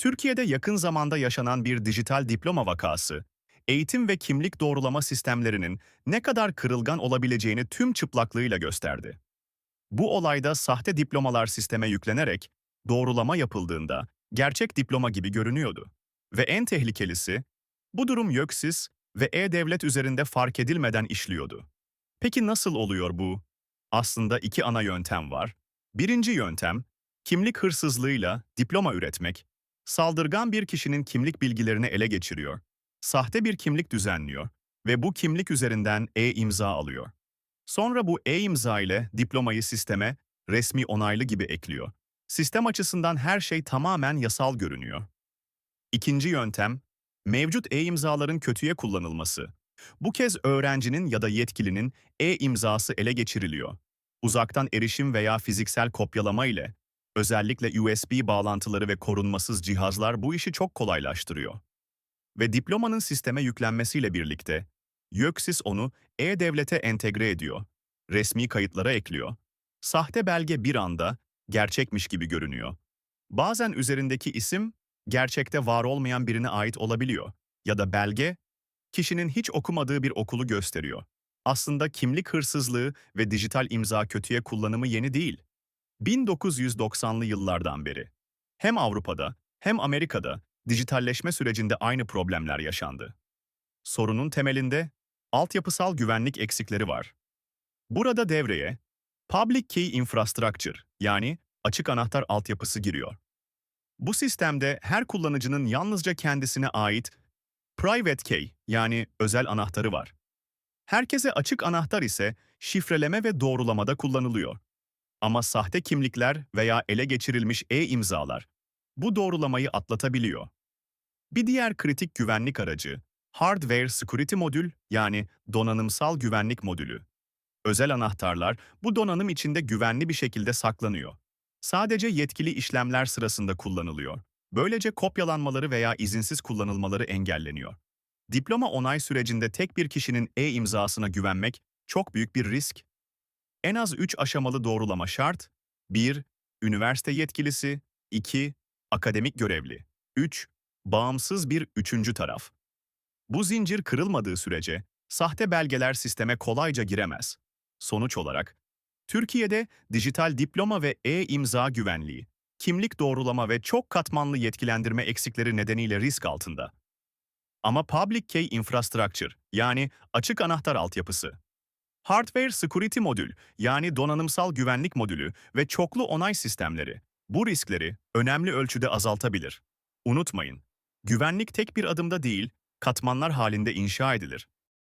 Türkiye'de yakın zamanda yaşanan bir dijital diploma vakası, eğitim ve kimlik doğrulama sistemlerinin ne kadar kırılgan olabileceğini tüm çıplaklığıyla gösterdi. Bu olayda sahte diplomalar sisteme yüklenerek doğrulama yapıldığında gerçek diploma gibi görünüyordu. Ve en tehlikelisi, bu durum YÖKSİS ve E-Devlet üzerinde fark edilmeden işliyordu. Peki nasıl oluyor bu? Aslında iki ana yöntem var. Birinci yöntem, kimlik hırsızlığıyla diploma üretmek, saldırgan bir kişinin kimlik bilgilerini ele geçiriyor, sahte bir kimlik düzenliyor ve bu kimlik üzerinden e-imza alıyor. Sonra bu e-imza ile diplomayı sisteme resmi onaylı gibi ekliyor. Sistem açısından her şey tamamen yasal görünüyor. İkinci yöntem, mevcut e-imzaların kötüye kullanılması. Bu kez öğrencinin ya da yetkilinin e-imzası ele geçiriliyor. Uzaktan erişim veya fiziksel kopyalama ile, özellikle USB bağlantıları ve korunmasız cihazlar bu işi çok kolaylaştırıyor. Ve diplomanın sisteme yüklenmesiyle birlikte, YÖKSİS onu e-devlete entegre ediyor, resmi kayıtlara ekliyor. Sahte belge bir anda gerçekmiş gibi görünüyor. Bazen üzerindeki isim gerçekte var olmayan birine ait olabiliyor ya da belge kişinin hiç okumadığı bir okulu gösteriyor. Aslında kimlik hırsızlığı ve dijital imza kötüye kullanımı yeni değil. 1990'lı yıllardan beri. Hem Avrupa'da hem Amerika'da dijitalleşme sürecinde aynı problemler yaşandı. Sorunun temelinde altyapısal güvenlik eksikleri var. Burada devreye Public Key Infrastructure yani açık anahtar altyapısı giriyor. Bu sistemde her kullanıcının yalnızca kendisine ait Private Key yani özel anahtarı var. Herkese açık anahtar ise şifreleme ve doğrulamada kullanılıyor. Ama sahte kimlikler veya ele geçirilmiş e-imzalar bu doğrulamayı atlatabiliyor. Bir diğer kritik güvenlik aracı, Hardware Security Modül yani donanımsal güvenlik modülü. Özel anahtarlar bu donanım içinde güvenli bir şekilde saklanıyor. Sadece yetkili işlemler sırasında kullanılıyor. Böylece kopyalanmaları veya izinsiz kullanılmaları engelleniyor. Diploma onay sürecinde tek bir kişinin e-imzasına güvenmek çok büyük bir risk. En az 3 aşamalı doğrulama şart. 1. Üniversite yetkilisi. 2. Akademik görevli. 3. Bağımsız bir üçüncü taraf. Bu zincir kırılmadığı sürece sahte belgeler sisteme kolayca giremez. Sonuç olarak, Türkiye'de dijital diploma ve e-imza güvenliği, kimlik doğrulama ve çok katmanlı yetkilendirme eksikleri nedeniyle risk altında. Ama Public Key Infrastructure yani açık anahtar altyapısı, Hardware Security Modül yani donanımsal güvenlik modülü ve çoklu onay sistemleri bu riskleri önemli ölçüde azaltabilir. Unutmayın, güvenlik tek bir adımda değil, katmanlar halinde inşa edilir.